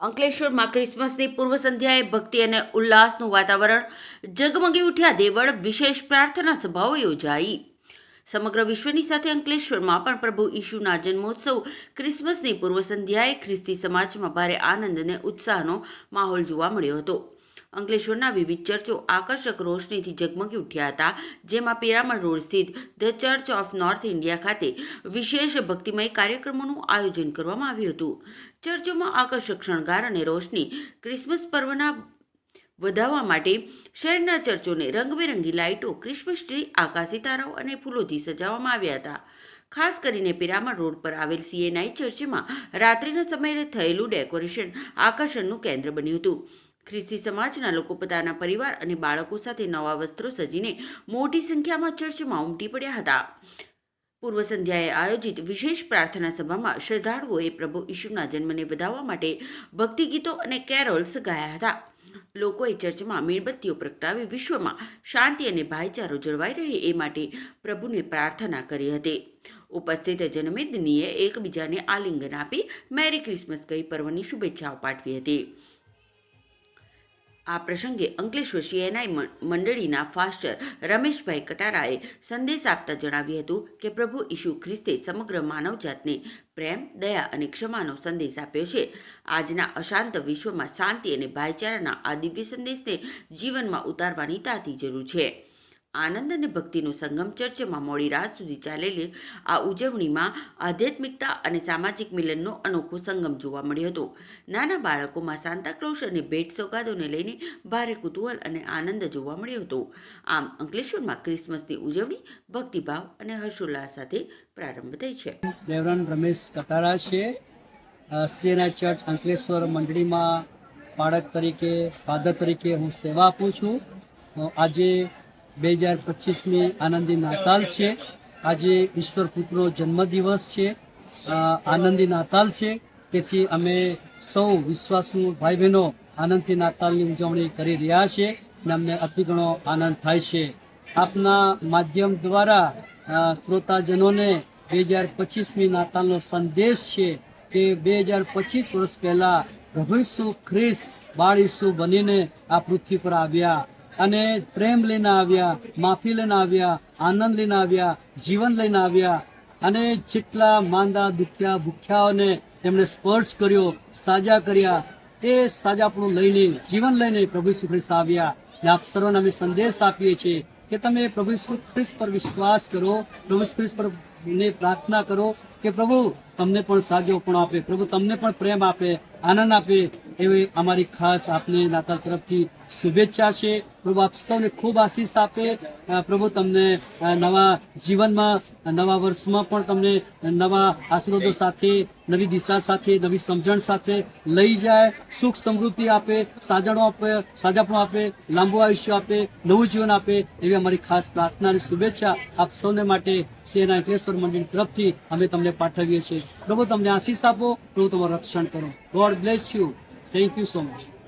અંકલેશ્વરમાં ક્રિસમસની પૂર્વ સંધ્યાએ ભક્તિ અને ઉલ્લાસનું વાતાવરણ જગમગી ઉઠ્યા દેવળ વિશેષ પ્રાર્થના સભાઓ યોજાઈ. સમગ્ર વિશ્વની સાથે અંકલેશ્વરમાં પણ પ્રભુ ઈશુના જન્મોત્સવ, ક્રિસમસની પૂર્વ સંધ્યાએ ખ્રિસ્તી સમાજમાં ભારે આનંદ અને ઉત્સાહનો માહોલ જોવા મળ્યો હતો. અંકલેશ્વરના વિવિધ ચર્ચો આકર્ષક રોશનીથી ઝગમગી ઉઠ્યા હતા, જેમાં પિરામણ રોડ સ્થિત the church of north India ખાતે વિશેષ ભક્તિમય કાર્યક્રમોનું આયોજન કરવામાં આવ્યું હતું. ચર્ચોમાં આકર્ષક શણગાર અને રોશની ક્રિસમસ પર્વના વધાવવા માટે શહેરના ચર્ચોને રંગબેરંગી લાઇટો, ક્રિસમસ ટ્રી, આકાશી તારાઓ અને ફૂલોથી સજાવવામાં આવ્યા હતા. ખાસ કરીને પિરામણ રોડ પર આવેલ સીએનઆઈ ચર્ચમાં રાત્રિના સમયે થયેલું ડેકોરેશન આકર્ષણનું કેન્દ્ર બન્યું હતું. ખ્રિસ્તી સમાજના લોકો પોતાના પરિવાર અને બાળકો સાથે નવા વસ્ત્રો સજીને મોટી સંખ્યામાં ચર્ચમાં ઉમટી પડ્યા હતા. પૂર્વ સંધ્યાએ આયોજિત વિશેષ પ્રાર્થના સભામાં શ્રદ્ધાળુઓએ પ્રભુ ઈશુના જન્મને વધાવવા માટે ભક્તિ ગીતો અને કેરોલ્સ ગાયા હતા. લોકોએ ચર્ચમાં મીણબત્તીઓ પ્રગટાવી વિશ્વમાં શાંતિ અને ભાઈચારો જળવાઈ રહે એ માટે પ્રભુને પ્રાર્થના કરી હતી. ઉપસ્થિત જનમેદનીએ એકબીજાને આલિંગન આપી મેરી ક્રિસમસ કહી પર્વની શુભેચ્છાઓ પાઠવી હતી. આ પ્રસંગે અંકલેશ્વર સીએનઆઈ મંડળીના ફાસ્ટર રમેશભાઈ કટારાએ સંદેશ આપતા જણાવ્યું હતું કે પ્રભુ ઈશુ ખ્રિસ્તે સમગ્ર માનવજાતને પ્રેમ, દયા અને ક્ષમાનો સંદેશ આપ્યો છે. આજના અશાંત વિશ્વમાં શાંતિ અને ભાઈચારાના આ દિવ્ય સંદેશને જીવનમાં ઉતારવાની તાતી જરૂર છે. આનંદ અને ભક્તિનો સંગમ ચર્ચમાં મોડી રાત સુધી ચાલેલી આ ઉજવણીમાં આધ્યાત્મિકતા અને સામાજિક મિલનનો અનોખો સંગમ જોવા મળ્યો હતો. નાના બાળકોમાં સાંતાક્લોઝ અને ભેટ સોગાદોને લઈને ભારે કુતૂહલ અને આનંદ જોવા મળ્યો હતો. આમ અંકલેશ્વરમાં ક્રિસમસની ઉજવણી ભક્તિભાવ અને હર્ષોલ્લાસ સાથે પ્રારંભ થઈ છે. દેવરાન રમેશ કટારા છે. સીએનઆઈ ચર્ચ અંકલેશ્વર મંડળીમાં બાળક તરીકે, ફાધર તરીકે હું સેવા આપું છું. આજે બે હજાર પચીસમી આનંદી નાતાલ છે. આજે ઈશ્વર પુત્રો જન્મદિવસ છે. આનંદી નાતાલ છે. તેથી અમે સૌ વિશ્વાસુ ભાઈ બહેનો આનંદથી નાતાલની ઉજવણી કરી રહ્યા છે અને અમને અતિ ઘણો આનંદ થાય છે. આપના માધ્યમ દ્વારા શ્રોતાજનોને બે હજાર પચીસમી નાતાલનો સંદેશ છે કે બે હજાર પચીસ વર્ષ પહેલાં પ્રભુ ખ્રિસ્ત બાળ ઈસુ બનીને આ પૃથ્વી પર આવ્યા. અને પ્રેમ લઈને આવ્યા, માફી લઈને આવ્યા, આનંદ લઈને આવ્યા, જીવન લઈને આવ્યા અને જેટલા માંદા, દુખ્યા, ભૂખ્યાઓને તેમણે સ્પર્શ કર્યો, સાજા કર્યા, એ સાજાપણું લઈને, જીવન લઈને પ્રભુ ઈસુ ખ્રિસ્ત આવ્યા. ને આપ સર્વને અમે સંદેશ આપીએ છીએ કે તમે પ્રભુ ઈસુ ખ્રિસ્ત પર વિશ્વાસ કરો, પ્રભુ ખ્રિસ્ત પર ને પ્રાર્થના કરો કે પ્રભુ, તમને પણ સાજો પણ આપે, પ્રભુ તમને પણ પ્રેમ આપે, આનંદ આપે એવી અમારી ખાસ આપને દાતા તરફથી શુભેચ્છા છે. પ્રભુ આપ સૌને ખૂબ આશીષ આપે. પ્રભુ તમને નવા જીવનમાં નવા વર્ષમાં પણ તમને નવા આશીર્વાદો સાથે, નવી દિશા સાથે, નવી સમજણ સાથે લઈ જાય, સુખ સમૃદ્ધિ આપે, સાજણો આપે, સાજાપણું આપે, લાંબુ આયુષ્ય આપે, નવું જીવન આપે એવી અમારી ખાસ પ્રાર્થના અને શુભેચ્છા આપ સૌને માટે સેના અંકલેશ્વર મંદિર તરફથી અમે તમને પાઠવીએ છીએ. પ્રભુ તમને આશીષ આપો, પ્રભુ તમારું રક્ષણ કરો. God bless you. Thank you so much